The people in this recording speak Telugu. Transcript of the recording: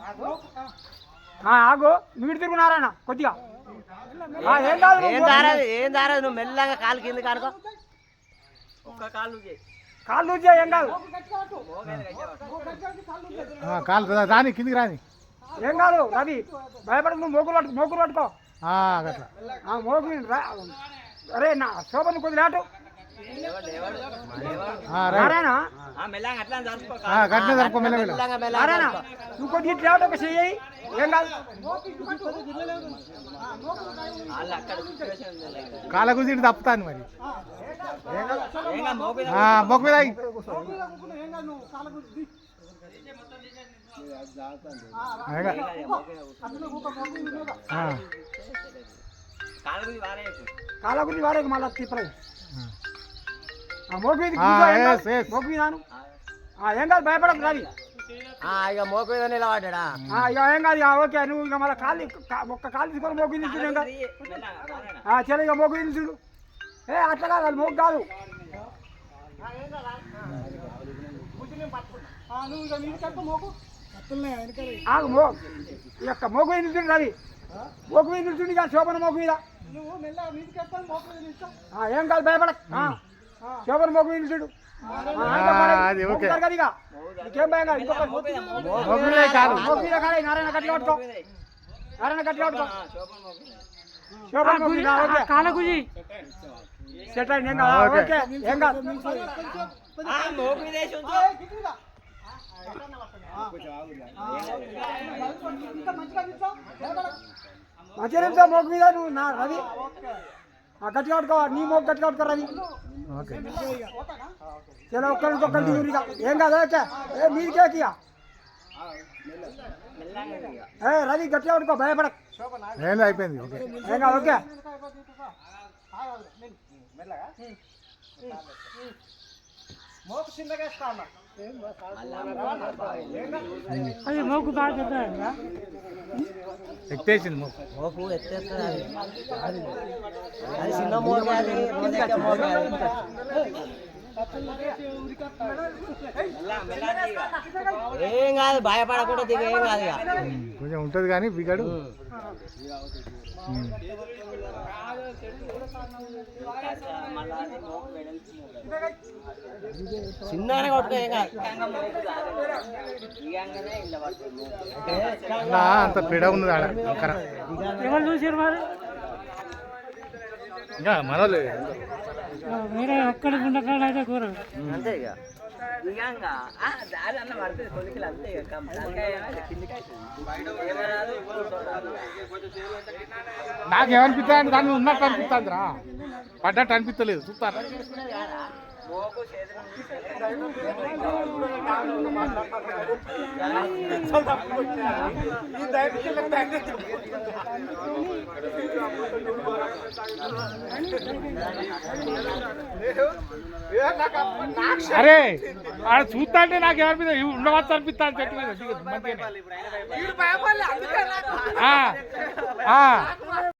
ఆగు. ఆ. ఆ, ఆగు. మీరు తిరుగున్నారాయన కొద్దిగా. ఏం కాదు ఏం దారదు ఏం దారదు నువ్వు మెల్లగా కాలు కింద కానుకో. ఒక్క కాలు నువ్వు చేయి. కాళ్ళు లూజ్ చేయి, ఏం కాదు. కాలు రా- రాని కిందికి రాని. ఏం కాదు రవి. భయపడకు నువ్వు మోకులు పట్టు మోకులు పట్టుకో. ఆ, గట్ల. ఆ, మోకు రా- అరే నా శోభను. నువ్వు కొద్దిగా ఇట్లా ఒక చెయ్యి. ఏం కాదు. కాళ్ళు ఇటు తప్పుతాను మరి. మీద మొక్క మీద కాళ్ళ గురించి మోపు కాలు వాడేకి మళ్ళీ తిప్పలేదు మోకు మీద ఆ, కూర్చో, ఏం కాదు. మోకు భయపడకు రవి ఆ, ఇక మోపు మీద నిలబడ్డా ఆ, ఇక ఏం కాదు ఇక ఓకే నువ్వు ఇక మళ్ళీ కాళ్ళు కా- ఒక్క కాళ్ళు తీసుకొని మోకు వారేనా. ఆ, చలో ఇక మోకు తీసుడు ఏ అట్లా కాదు అది మోకు కాదు. ఆ, నువ్వు ఇక మోపు మోకు మీద నిల్చుండు రవి మోకు మీద నిల్చుండి ఇక శోభన మోకు మీద. ఏం కాదు భయపడక్ ఆ, శోభన మోకు మీద నిల్చుడు. అది ఓకే. ఇక. భయం కాదు ఇంకొక కాలు మోకు మీద కాదు నారాయణ మోపు మీద. నారాయణ గట్టి పట్టుకో ఆ, శోభన్ ఓకే సెట్ అయింది ఏం కాదు ఓకే. ఏం కాదు. ఇంకా మంచిగా నిల్చో. భయపడకు. మంచిగా నిల్చో మోకు మీద నువ్వు నా రవి ఆ గట్టి పట్టుకో నీ మోకు గట్టి పట్టుకో రవి ఓకే చలో ఒక్కరి నుంచి ఒక్కరి దిగురు ఇక ఏం కాదు ఓకే ఏ మీదికి ఎక్కి ఇక. మెల్లగా ఇక. ఏ రవి గట్టిగా పట్టుకో భయపడక్ ఏం లేదు, అయిపోయింది ఓకే ఏం కాదు ఓకే మోపు చిన్నగా వేస్తా అన్న ఎత్తేస్తుంది అది. అది చిన్న మోపు అది రోజు ఎక్కే మోపు అది. దిగు. ఏం కాదు భయపడకుండా దిగ ఏం కాదు ఇక కొంచెం ఉంటుంది కానీ బిగాడు చిన్నగానే కొట్టుకో ఏం కాదు. అలా అంత పిడ ఉంది ఆడ అక్కడ ఎవరు చూసారు మరి? ఇంకా మనోళ్ళు. వేరే ఒక్కడి గుండకాడ అయితే కూర. అంతే ఇక. ఇక ఆ, దారి అన్న పడుతుంది కొలికలు అంతే ఇక కం- తలకాయ ఏమో ఇక కిందికి అవుతుంది. ఏమరాదు, కూర్చోరాదు. నాకు ఏమనిపిస్తుంది దాన్ని ఉన్నట్టు అనిపిస్తుంది రా పడ్డట్టు మోపు చేతులు అరే ఆడ చూస్తా అంటే నాకు ఏమనిపిస్తుంది ఉండవచ్చు అనిపిస్తుంది చెట్టు మీద ఆ.